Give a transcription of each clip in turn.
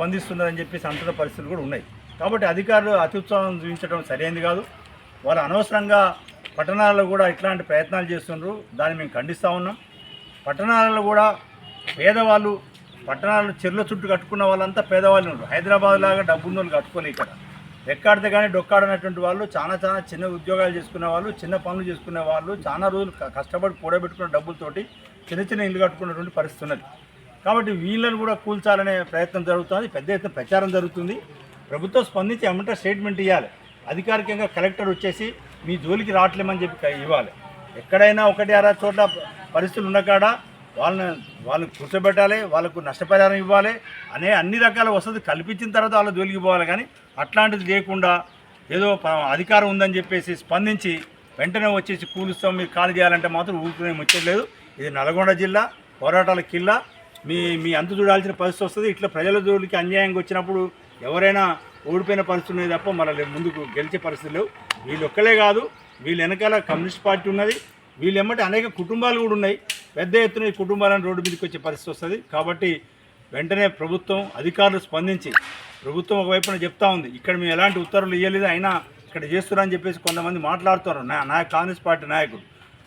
స్పందిస్తున్నారని చెప్పేసి అంతట పరిస్థితులు కూడా ఉన్నాయి. కాబట్టి అధికారులు అత్యుత్సాహం చూపించడం సరైనది కాదు. వాళ్ళు అనవసరంగా పట్టణాల్లో కూడా ఇట్లాంటి ప్రయత్నాలు చేస్తున్నారు దాన్ని మేము ఖండిస్తూ ఉన్నాం. పట్టణాలలో కూడా పేదవాళ్ళు పట్టణాలు చెర్ల చుట్టూ కట్టుకున్న వాళ్ళంతా పేదవాళ్ళు ఉన్నారు. హైదరాబాద్ లాగా డబ్బున్న వాళ్ళు కట్టుకోలే ఇక్కడ. ఎక్కాడితే కానీ డొక్కాడనటువంటి వాళ్ళు చాలా చాలా చిన్న ఉద్యోగాలు చేసుకునే వాళ్ళు చిన్న పనులు చేసుకునే వాళ్ళు చాలా రోజులు కష్టపడి కూడబెట్టుకున్న డబ్బులతోటి చిన్న చిన్న ఇల్లు కట్టుకున్నటువంటి పరిస్థితి ఉన్నది. కాబట్టి వీళ్ళని కూడా కూల్చాలనే ప్రయత్నం జరుగుతుంది పెద్ద ఎత్తున ప్రచారం జరుగుతుంది. ప్రభుత్వం స్పందించి ఏమంటే స్టేట్మెంట్ ఇవ్వాలి అధికారికంగా కలెక్టర్ వచ్చేసి మీ జోలికి రావట్లేమని చెప్పి ఇవ్వాలి. ఎక్కడైనా ఒకటి అరా చోట్ల పరిస్థితులు ఉన్న కాడ వాళ్ళని వాళ్ళని కూర్చోబెట్టాలి వాళ్ళకు నష్టపరిహారం ఇవ్వాలి అనే అన్ని రకాల వసతులు కల్పించిన తర్వాత వాళ్ళు జోలికి పోవాలి. కానీ అట్లాంటిది లేకుండా ఏదో అధికారం ఉందని చెప్పేసి స్పందించి వెంటనే వచ్చేసి కూలుస్తాం మీరు ఖాళీ చేయాలంటే మాత్రం ఊరుకునే ముచ్చట్లేదు ఇది నల్గొండ జిల్లా పోరాటాల కిల్లా మీ మీ అంతు చూడాల్సిన పరిస్థితి వస్తుంది. ఇట్లా ప్రజల జోలికి అన్యాయంగా వచ్చినప్పుడు ఎవరైనా ఓడిపోయిన పరిస్థితి ఉన్నది తప్ప మళ్ళీ ముందుకు గెలిచే పరిస్థితి లేవు. వీళ్ళు ఒక్కలే కాదు వీళ్ళ వెనకాల కమ్యూనిస్ట్ పార్టీ ఉన్నది. వీళ్ళు ఎమ్మటి అనేక కుటుంబాలు కూడా ఉన్నాయి. పెద్ద ఎత్తున ఈ కుటుంబాలను రోడ్డు మీదకి వచ్చే పరిస్థితి వస్తుంది. కాబట్టి వెంటనే ప్రభుత్వం అధికారులు స్పందించి ప్రభుత్వం ఒకవైపున చెప్తా ఉంది. ఇక్కడ మేము ఎలాంటి ఉత్తర్వులు ఇవ్వలేదు అయినా ఇక్కడ చేస్తున్నారని చెప్పేసి కొంతమంది మాట్లాడుతున్నారు. నా నా కాంగ్రెస్ పార్టీ నాయకులు.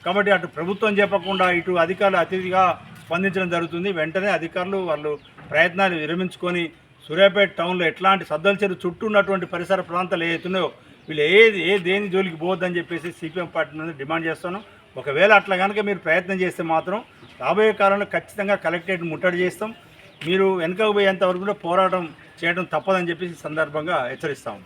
కాబట్టి అటు ప్రభుత్వం చెప్పకుండా ఇటు అధికారులు అతిథిగా స్పందించడం జరుగుతుంది. వెంటనే అధికారులు వాళ్ళు ప్రయత్నాలు విరమించుకొని సూర్యాపేట టౌన్లో ఎట్లాంటి సద్దల చెరువు చుట్టూ ఉన్నటువంటి పరిసర ప్రాంతాలు ఏవైతున్నాయో వీళ్ళు ఏది ఏ దేని జోలికి పోవద్దని చెప్పేసి సిపిఎం పార్టీ నుండి డిమాండ్ చేస్తాను. ఒకవేళ అట్లా కనుక మీరు ప్రయత్నం చేస్తే మాత్రం రాబోయే కాలంలో ఖచ్చితంగా కలెక్టరేట్ ముట్టడి చేస్తాం. మీరు వెనుకకు పోయేంత వరకు కూడా పోరాటం చేయడం తప్పదని చెప్పేసి సందర్భంగా హెచ్చరిస్తాం